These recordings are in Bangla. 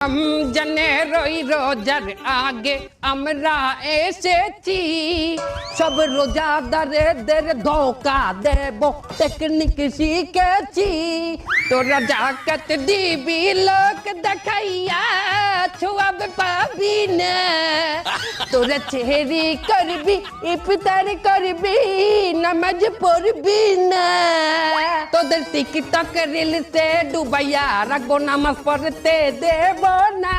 রমজানের ওই রোজার আগে আমরা এসেছি সব রোজাদারেদের ধোকা দেব টেকনিক শিখেছি তোরা জাকাত দিবি লোক দেখাইয়া ছোয়াব পাবি না তোরা চেহারি করবি ইফতার করবি নামাজ পড়বি না। তোদের টিকটক রিলসে ডুবাইয়া রাখব, নামাজ পড়তে দেব না।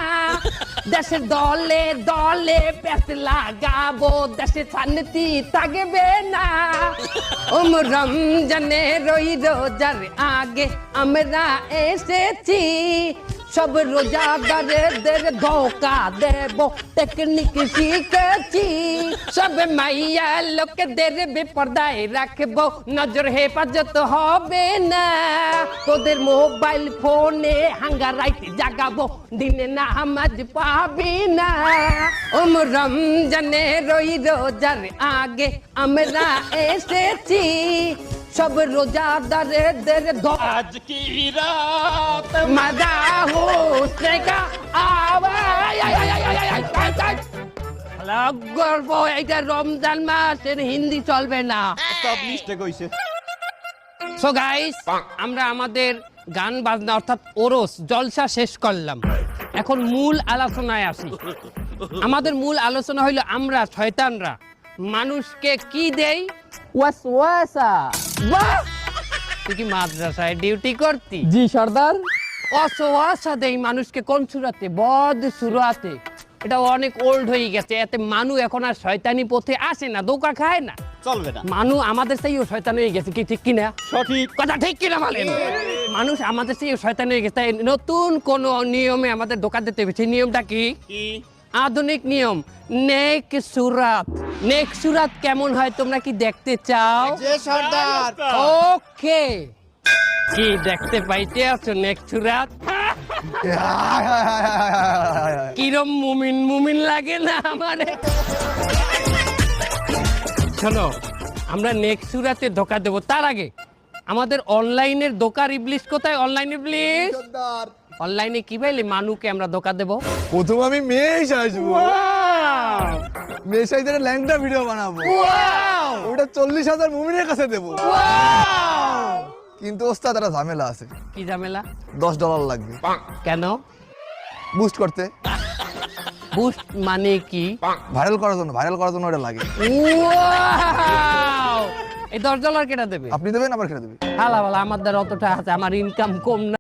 দেশের দলে দলে পেট লাগাবো, দেশে শান্তি থাকবে না। ওম রমজানের ওই রোজার আগে আমরা এসেছি। সব রোজাদারেদের ধোকা দেব টেকনিক শিখেছি। সব মাইয়া লোকেদের বেপর্দায় রাখব, নজর হেফাজত হবে না। তোদের মোবাইল ফোনে হাঙ্গা রাইতে জাগাবো, দিনে না আমাজ পাবি না। ওম রমজানের ওই রোজার আগে আমরা এসেছি। সব রোজাদারেদের আজ কি রাত মজা হোসে কা গল্প এটা রমজান মাসের হিন্দি চলবে না। সব লিস্টে কইছে সো গাইস আমরা আমাদের গান বাজনা অর্থাৎ ওরস জলসা শেষ করলাম। এখন মূল আলোচনায় আসি। আমাদের মূল আলোচনা হইল আমরা শয়তানরা। মানুষকে কি দেই? ওয়াসওয়াসা। বাহ! তুই কি মাদ্রাসায় ডিউটি করতি? জি সর্দার। অসহাসা দেই মানুষকে কোন সুরাতে? বদ সুরাতে। এটা অনেক ওল্ড হয়ে গেছে এতে মানু এখন আর শয়তানি পথে আসে না দোকা খায় না। চলবে না মানু আমাদের শয়তান হয়ে গেছে কি ঠিক কিনা সঠিক। কথা ঠিক কিনা বলেন? মানুষ আমাদের সেই শয়তান হয়ে গেছে তাই নতুন কোন নিয়মে আমাদের দোকান দিতে হবে। সেই নিয়মটা কি? কি? আধুনিক নিয়ম। নেক সুরাত। নেক সুরাত কেমন হয় তোমরা কি দেখতে চাও? সর্দার। ওকে। কি দেখতে পাইতে আছো নেক সুরাত? কিরম মুমিন মুমিন লাগে না আমারে? শোনো আমরা নেক্সট সুরাতে ধোকা দেবো। তার আগে আমাদের অনলাইনের দোকার ইবলিশ কোথায়? অনলাইন ইবলিশ? অনলাইনে কি পাইলে মানুকে আমরা ধোকা দেবো? প্রথম আমি মেয়ে আসব মেয়ে সাইজের ল্যাংটা ভিডিও বানাবো। ওটা চল্লিশ হাজার মুমিনের কাছে দেবো। কিন্তু ওস্তাদ একটা ঝামেলা আছে। কি ঝামেলা? দশ ডলার লাগবে। কেন? বুস্ট করতে। বুস্ট মানে কি? ভাইরাল করার জন্য ভাইরাল করার জন্য ওটা লাগে। এই দশ ডলার কেটা দেবে? আপনি দেবেন আবার খেলে দেবে। হালা ভালা আমার দ্বারা অতটা আছে আমার ইনকাম কম না।